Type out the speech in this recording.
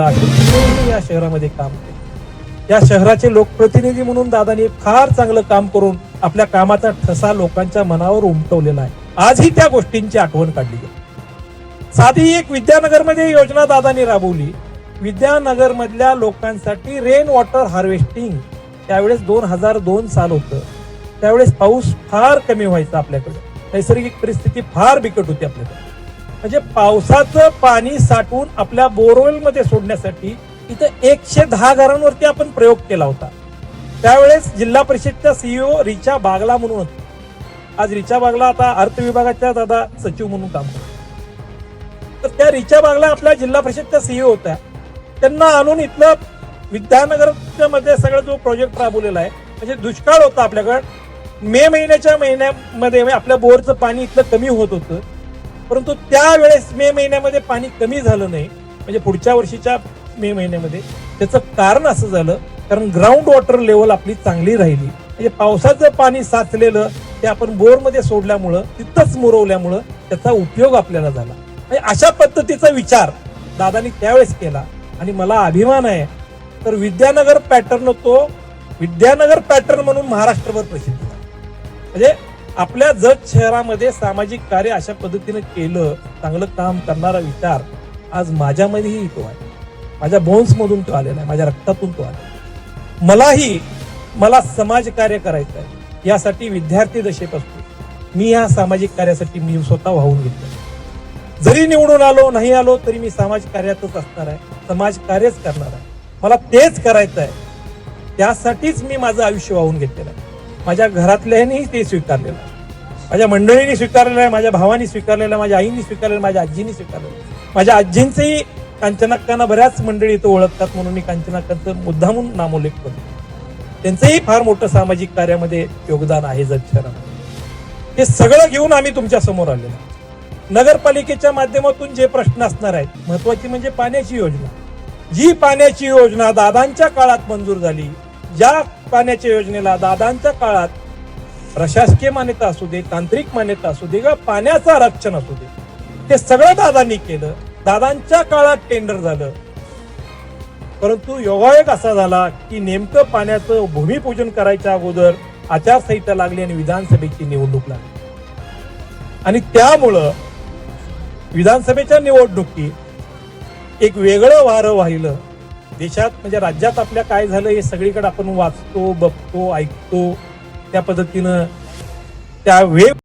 या शहरामध्ये काम केलं. या शहराचे लोकप्रतिनिधी म्हणून दादानी फार चांगलं काम करून आपल्या कामाचा ठसा लोकांच्या मनावर उमटवलेला आहे. आजही त्या गोष्टींची आठवण काढली साधी एक विद्यानगरमध्ये योजना दादानी राबवली. विद्यानगर मधल्या लोकांसाठी रेन वॉटर हार्वेस्टिंग त्यावेळेस दोन हजार दोन साल होतं. त्यावेळेस पाऊस फार कमी व्हायचा आपल्याकडे. नैसर्गिक परिस्थिती फार बिकट होती आपल्याकडे. म्हणजे पावसाचं पाणी साठवून आपल्या बोरवेलमध्ये सोडण्यासाठी इथं एकशे दहा घरांवरती आपण प्रयोग केला होता. त्यावेळेस जिल्हा परिषदच्या सीईओ रिचा बागला म्हणून होते. आज रिचा बागला आता अर्थ विभागाच्या दादा सचिव म्हणून काम करतो. तर त्या रिचा बागला आपल्या जिल्हा परिषदच्या सीईओ होत्या. त्यांना आणून इथलं विद्यानगरच्या मध्ये सगळं जो प्रोजेक्ट राबवलेला आहे म्हणजे दुष्काळ होता आपल्याकडे मे महिन्याच्या महिन्यामध्ये म्हणजे आपल्या बोरचं पाणी इथलं कमी होत होतं. परंतु त्यावेळेस मे महिन्यामध्ये पाणी कमी झालं नाही. म्हणजे पुढच्या वर्षीच्या मे महिन्यामध्ये त्याचं कारण असं झालं कारण ग्राउंड वॉटर लेवल आपली चांगली राहिली. म्हणजे पावसाचं पाणी साचलेलं ते आपण बोरमध्ये सोडल्यामुळं तिथंच मुरवल्यामुळं त्याचा उपयोग आपल्याला झाला. म्हणजे अशा पद्धतीचा विचार दादानी त्यावेळेस केला आणि मला अभिमान आहे. तर विद्यानगर पॅटर्न तो विद्यानगर पॅटर्न म्हणून महाराष्ट्रभर प्रसिद्ध झाला. म्हणजे आपल्या जत शहरामध्ये सामाजिक कार्य अशा पद्धतीनं केलं चांगलं काम करणारा विचार आज माझ्यामध्येही तो आहे. माझ्या बोन्समधून तो आलेला आहे माझ्या रक्तातून तो आला मलाही मला समाज कार्य करायचं आहे. यासाठी विद्यार्थी असतो. मी या सामाजिक कार्यासाठी मी स्वतः वाहून घेतलं. जरी निवडून आलो नाही आलो तरी मी समाज कार्यातच असणार आहे. समाज कार्यच करणार आहे. मला तेच करायचं आहे. त्यासाठीच मी माझं आयुष्य वाहून घेतलेलं आहे. माझ्या घरातल्यानी ते स्वीकारलेलं आहे. माझ्या मंडळींनी स्वीकारलेलं आहे माझ्या भावानी स्वीकारलेलं आहे माझ्या आईनी स्वीकारलेलं माझ्या आजीनी स्वीकारलेलं माझ्या आजींचंही कांचनाक्कांना बऱ्याच मंडळी तो ओळखतात म्हणून मी कांचनाक्कांचं मुद्दामून नामोल्लेख करतो. त्यांचंही फार मोठं सामाजिक कार्यामध्ये योगदान आहे जत हे सगळं घेऊन आम्ही तुमच्यासमोर आलेलो नगरपालिकेच्या माध्यमातून जे प्रश्न असणार आहेत महत्वाची म्हणजे पाण्याची योजना. जी पाण्याची योजना दादांच्या काळात मंजूर झाली ज्या पाण्याच्या योजनेला दादांच्या काळात प्रशासकीय मान्यता असू दे तांत्रिक मान्यता असू दे किंवा पाण्याचं आरक्षण असू दे ते सगळं दादांनी केलं. दादांच्या काळात टेंडर झालं. परंतु योगायोग असा झाला की नेमकं पाण्याचं भूमिपूजन करायच्या अगोदर आचारसंहिता लागली आणि विधानसभेची निवडणूक लागली. आणि त्यामुळं विधानसभेच्या निवडणुकीत एक वेगळं वारं वाहिलं. देशात म्हणजे राज्यात आपल्या काय झालं हे सगळीकडे आपण वाचतो बघतो ऐकतो त्या पद्धतीनं. त्या वेब